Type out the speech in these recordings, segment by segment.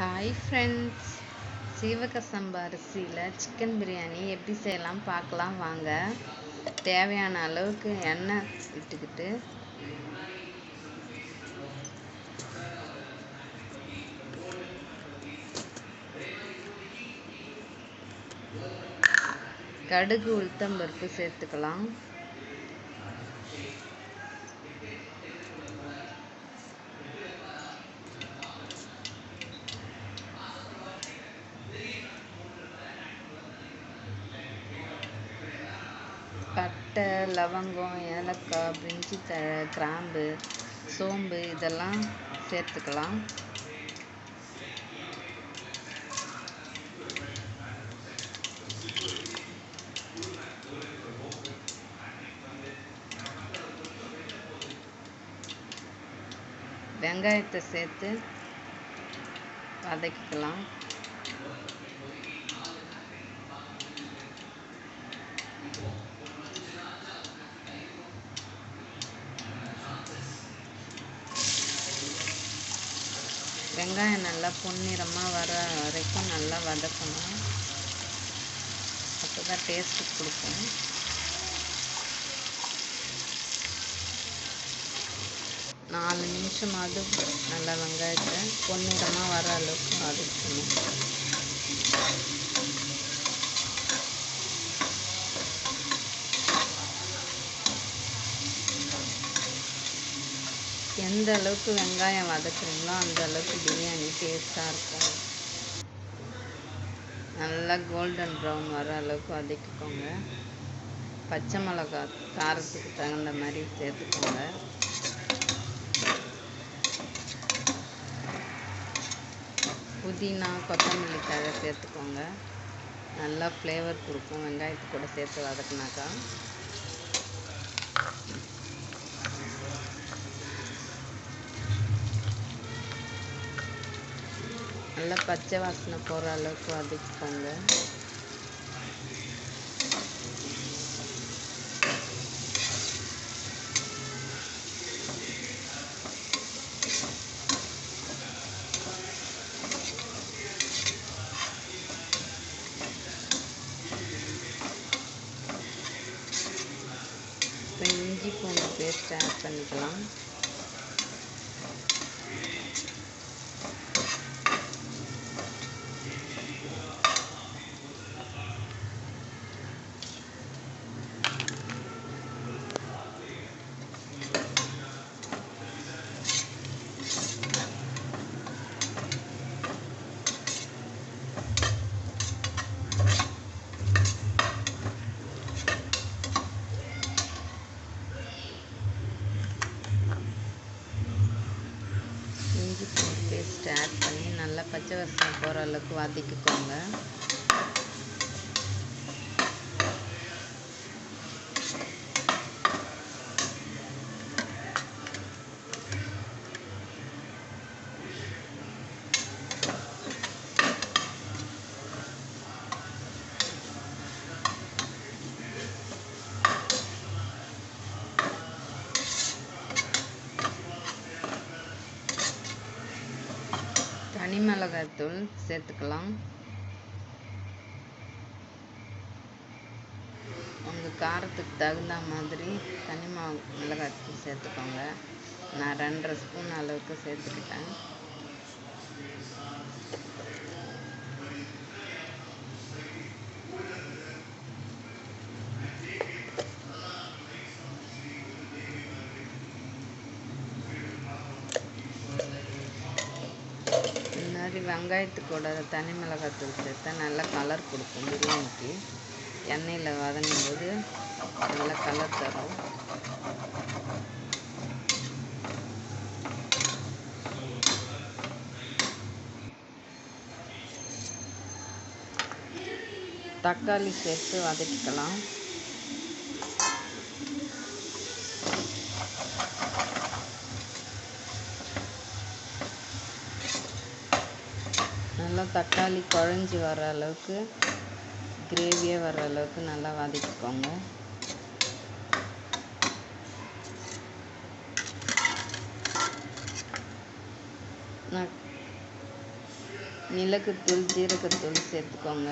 Hi friends Seevaka சம்பா அரிசியில் chicken biryani எப்படி செய்யலாம் பார்க்கலாம் வாங்க. தேவையான அளவுக்கு எண்ணெய் விட்டுக்கிட்டு. கடுகு உளுத்தம்பருப்பு சேர்த்துக்கலாம். பட்டை லவங்கம் ஏலக்காய் பிரிஞ்சி தழை கிராம்பு சோம்பு இதெல்லாம் சேர்த்துக்கலாம். வெங்காயத்தை சேர்த்து வதக்கிக்கலாம் வெங்காயம் நல்லா பொன்னிறமாக வர வரைக்கும் நல்லா வதக்கணும். அப்போ தான் டேஸ்ட்டு கொடுக்கும் நாலு நிமிஷமாவது நல்லா வெங்காயத்தை பொன்னிறமாக வர அளவுக்கு வதக்கணும். எந்த அளவுக்கு வெங்காயம் வதக்குறீங்களோ அந்த அளவுக்கு பிரியாணி டேஸ்ட்டாக இருக்கும். நல்லா கோல்டன் ப்ரௌன் வர அளவுக்கு வதக்கிக்கோங்க. பச்சை மிளகா காரத்துக்கு தகுந்த மாதிரி சேர்த்துக்கோங்க. புதினா கொத்தமல்லி தழை சேர்த்துக்கோங்க. நல்லா ஃப்ளேவர் கொடுக்கும். வெங்காயத்து கூட சேர்த்து வதக்குனாக்கா. நல்லா பச்சை வாசனை போகிற அளவுக்கு வதக்கிக்கோங்க. இப்போ இஞ்சி பூண்டு பேஸ்ட் ஆட் பண்ணிக்கலாம் இஞ்சி பூண்டு பேஸ்ட் ஆட் பண்ணி நல்லா பச்சை வாசனை போகிற அளவுக்கு வதக்கிக்கோங்க தனி மிளகாய்த்தூள் சேர்த்துக்கலாம். உங்கள் காரத்துக்கு தகுந்த மாதிரி தனி மிள- மிளகாய்த்தூள் சேர்த்துக்கோங்க. நான் ரெண்டரை ஸ்பூன் அளவுக்கு சேர்த்துக்கிட்டேன் இந்த மாதிரி வெங்காயத்துக்கூட தனி மிளகாத்தூள் சேர்த்தா நல்லா கலர் கொடுக்கும் பிரியாணிக்கு. எண்ணெயில் வதங்கும் போது நல்ல கலர் தரும். தக்காளி சேர்த்து வதக்கிக்கலாம் நல்லா தக்காளி குழஞ்சி வர அளவுக்கு கிரேவியாக வர அளவுக்கு நல்லா வதக்கிக்கோங்க. நிலக்குத்தூள் மிளகுத்தூள் ஜீரகத்தூள் சேர்த்துக்கோங்க.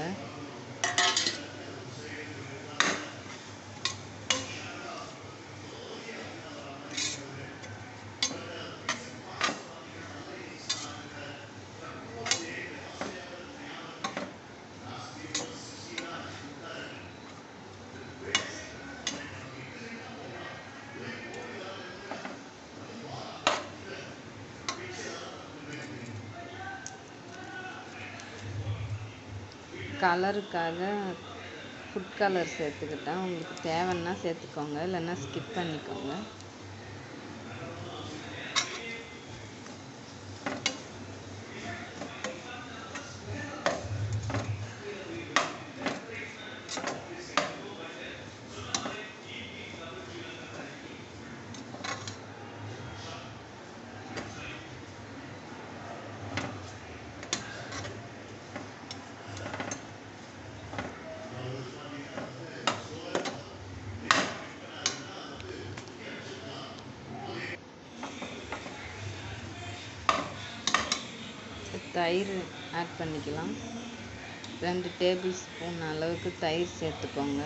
கலருக்காக ஃபுட் கலர் சேர்த்துக்கிட்டேன் உங்களுக்கு தேவைன்னா சேர்த்துக்கோங்க இல்லைன்னா ஸ்கிப் பண்ணிக்கோங்க. தயிர் ஆட் பண்ணிக்கலாம். ரெண்டு டேபிள் ஸ்பூன் அளவுக்கு தயிர் சேர்த்துக்கோங்க.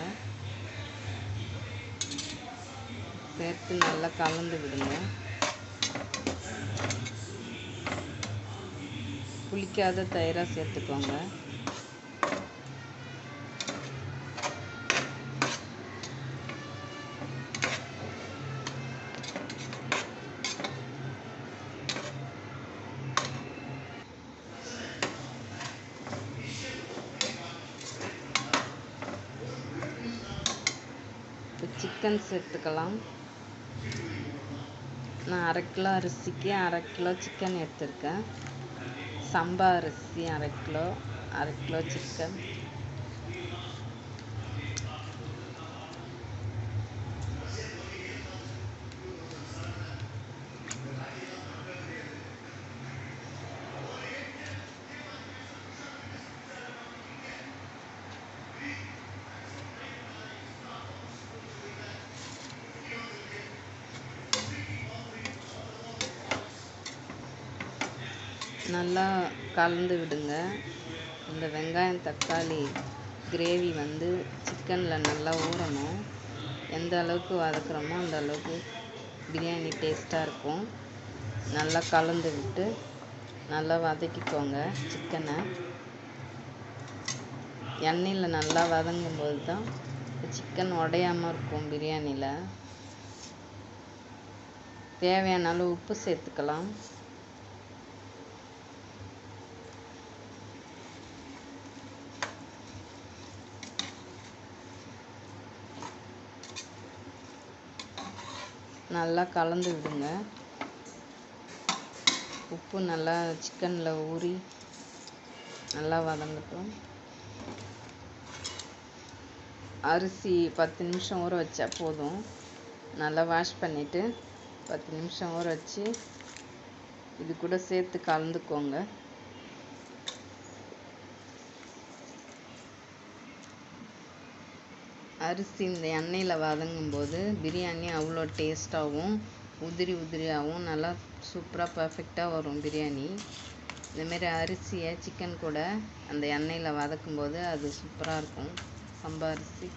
சேர்த்து நல்லா கலந்து விடுங்க. புளிக்காத தயிராக சேர்த்துக்கோங்க. சிக்கன் சேர்த்துக்கலாம் நான் அரை கிலோ அரிசிக்கு அரை கிலோ சிக்கன் எடுத்திருக்கேன். சம்பா அரிசி அரை கிலோ அரை கிலோ சிக்கன் நல்லா கலந்து விடுங்க. இந்த வெங்காயம் தக்காளி கிரேவி வந்து சிக்கனில் நல்லா ஊறணும். எந்த அளவுக்கு வதக்குறோமோ அந்த அளவுக்கு பிரியாணி டேஸ்ட்டாக இருக்கும். நல்லா கலந்து விட்டு நல்லா வதக்கிக்கோங்க சிக்கனை. எண்ணெயில் நல்லா வதங்கும் போது தான் சிக்கன் உடையாமல் இருக்கும் பிரியாணியில் தேவையான அளவு உப்பு சேர்த்துக்கலாம். நல்லா கலந்து விடுங்க. உப்பு நல்லா சிக்கனில் ஊறி நல்லா வதங்கட்டும். அரிசி பத்து நிமிஷம் ஊற வச்சா போதும். நல்லா வாஷ் பண்ணிவிட்டு பத்து நிமிஷம் ஊற வச்சு இது கூட சேர்த்து கலந்துக்கோங்க. அரிசி இந்த எண்ணெயில் வதங்கும் போது பிரியாணி அவ்வளோ டேஸ்ட்டாகவும் உதிரி உதிரியாகவும் நல்லா சூப்பராக பர்ஃபெக்டாக வரும் பிரியாணி. இந்தமாரி அரிசியை சிக்கன் கூட அந்த எண்ணெயில் வதக்கும் போது அது சூப்பராக இருக்கும். சம்பா அரிசி.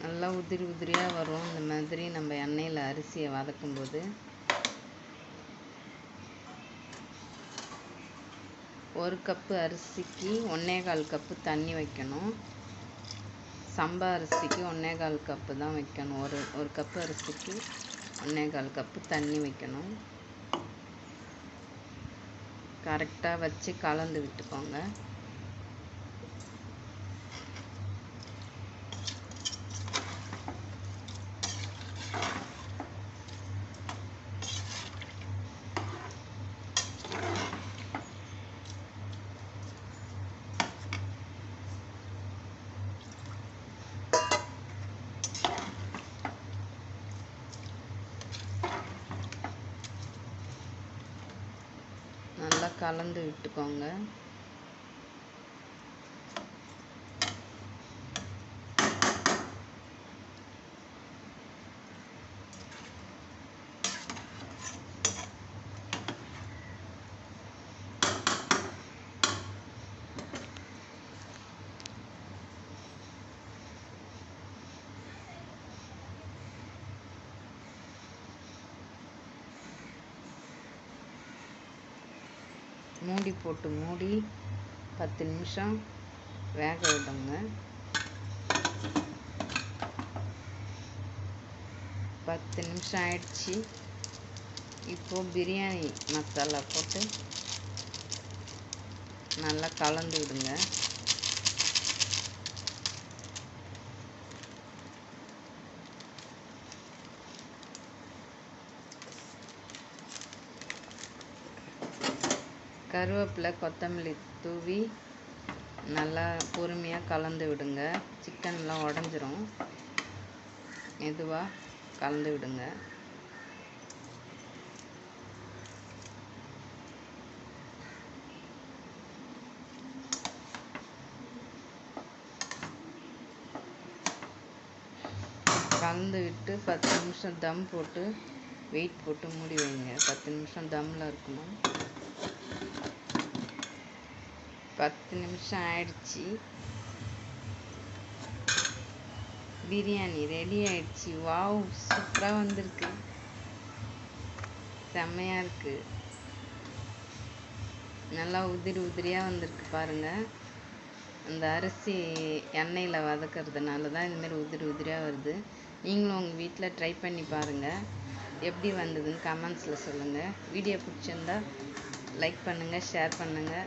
நல்லா உதிரி உதிரியாக வரும். இந்த மாதிரி நம்ம எண்ணெயில் அரிசியை வதக்கும் ஒரு கப்பு அரிசிக்கு ஒன்றே கால் கப்பு தண்ணி வைக்கணும். சம்பா அரிசிக்கு ஒன்றே கால் கப்பு தான் வைக்கணும். ஒரு ஒரு கப்பு அரிசிக்கு ஒன்றே கால் கப்பு தண்ணி வைக்கணும். கரெக்டாக வச்சு கலந்து விட்டுக்கோங்க நல்லா கலந்து விட்டுக்கோங்க. மூடி போட்டு மூடி பத்து நிமிஷம் வேக விடுங்க. பத்து நிமிஷம் ஆயிடுச்சு. இப்போது பிரியாணி மசாலா போட்டு நல்லா கலந்து விடுங்க. கருவேப்பிலை கொத்தமல்லி தூவி நல்லா பொறுமையாக கலந்து விடுங்க. சிக்கன்லாம் உடஞ்சிரும். மெதுவாக கலந்து விடுங்க. கலந்து விட்டு பத்து நிமிஷம் தம் போட்டு வெயிட் போட்டு மூடி வைங்க. பத்து நிமிஷம் தம்மில் இருக்கணும். பத்து நிமிஷம் ஆயிடுச்சு பிரியாணி ரெடி ஆயிடுச்சு வாவ் சூப்பராக வந்திருக்கு செம்மையாக இருக்கு நல்லா உதிரி உதிரியாக வந்திருக்கு பாருங்கள் அந்த அரிசி எண்ணெயில் வதக்கிறதுனால தான் இதுமாரி உதிரி உதிரியாக வருது நீங்களும் உங்கள் வீட்டில் ட்ரை பண்ணி பாருங்கள் எப்படி வந்ததுன்னு கமெண்ட்ஸில் சொல்லுங்கள் வீடியோ பிடிச்சிருந்தா லைக் பண்ணுங்கள் ஷேர் பண்ணுங்கள்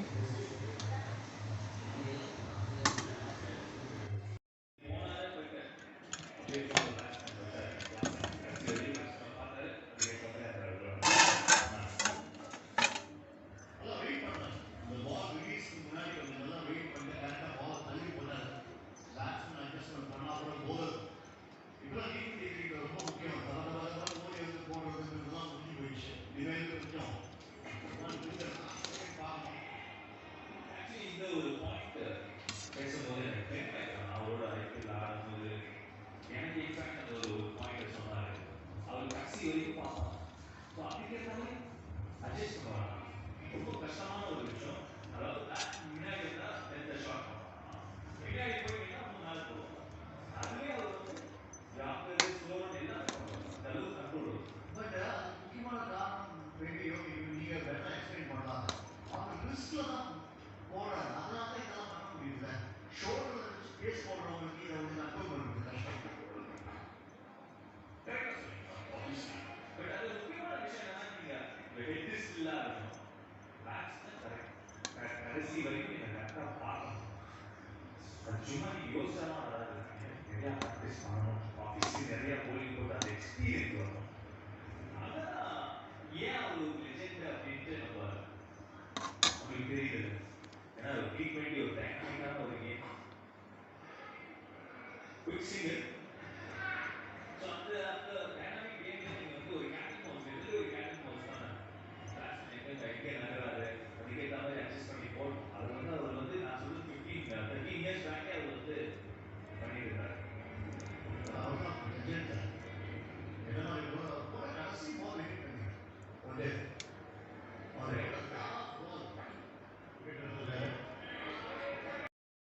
கரெக்ட் கடைசி வரைக்கும் நீங்க கரெக்டா பார்க்கணும் அது சும்மா நீங்க யோசிச்சாலும் வராது நிறைய ப்ராக்டிஸ் பண்ணணும் ஆஃபீஸ்க்கு நிறைய போலிங் போட்டு அந்த எக்ஸ்பீரியன்ஸ் வரணும் அதான் ஏன் அவர் ஒரு லெஜெண்ட் அப்படின்ட்டு நம்ம உங்களுக்கு தெரியுது ஏன்னா ஒரு டி ட்வெண்ட்டி ஒரு டைனாமிக்கான ஒரு கேம் குவிக் சிங்கர்